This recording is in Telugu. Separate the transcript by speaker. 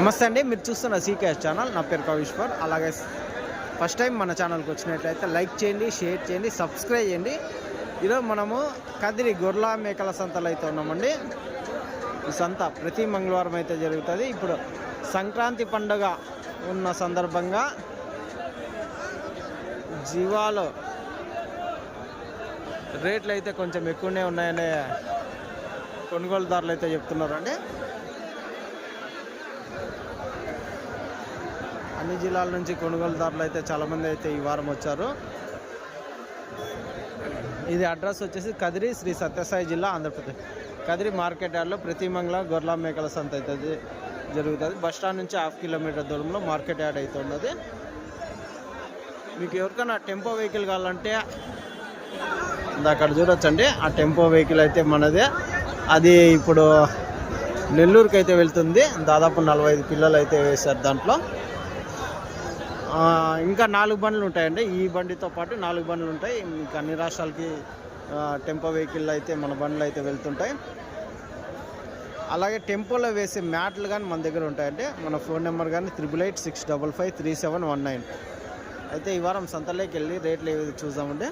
Speaker 1: నమస్తే అండి మీరు చూస్తున్న సీకేఎస్ ఛానల్. నా పేరు కవిశ్వర్ అలాగే ఫస్ట్ టైం మన ఛానల్కి వచ్చినట్లయితే లైక్ చేయండి షేర్ చేయండి సబ్స్క్రైబ్ చేయండి. ఈరోజు మనము కదిరి గొర్లా మేకల సంతలో అయితే ఉన్నామండి. ఈ సంత ప్రతి మంగళవారం అయితే జరుగుతుంది. ఇప్పుడు సంక్రాంతి పండుగ ఉన్న సందర్భంగా జీవాలు రేట్లు అయితే కొంచెం ఎక్కువనే ఉన్నాయనే కొనుగోలుదారులు అయితే చెప్తున్నారండి. అన్ని జిల్లాల నుంచి కొనుగోలుదారులు అయితే చాలామంది అయితే ఈ వారం వచ్చారు. ఇది అడ్రస్ వచ్చేసి కదిరి శ్రీ సత్యసాయి జిల్లా ఆంధ్రప్రదేశ్. కదిరి మార్కెట్ యార్డ్లో ప్రతి మంగళ గొర్రెల మేకల సంత అయితే జరుగుతుంది. బస్ స్టాండ్ నుంచి హాఫ్ కిలోమీటర్ దూరంలో మార్కెట్ యార్డ్ అయితే ఉన్నది. మీకు ఎవరికైనా టెంపో వెహికల్ కావాలంటే అక్కడ చూడొచ్చండి. ఆ టెంపో వెహికల్ అయితే మనదే. అది ఇప్పుడు నెల్లూరుకి అయితే వెళ్తుంది. దాదాపు నలభై ఐదు పిల్లలు అయితే వేశారు దాంట్లో. ఇంకా నాలుగు బండ్లు ఉంటాయండి. ఈ బండితో పాటు నాలుగు బండ్లు ఉంటాయి. ఇంకా అన్ని రాష్ట్రాలకి టెంపో వెహికల్ అయితే మన బండ్లు అయితే వెళ్తుంటాయి. అలాగే టెంపోలో వేసే మ్యాట్లు కానీ మన దగ్గర ఉంటాయండి. మన ఫోన్ నెంబర్ కానీ triple eight six double five three seven one nine. అయితే ఈ వారం సంతలోకి వెళ్ళి రేట్లు ఏవి చూద్దామండి?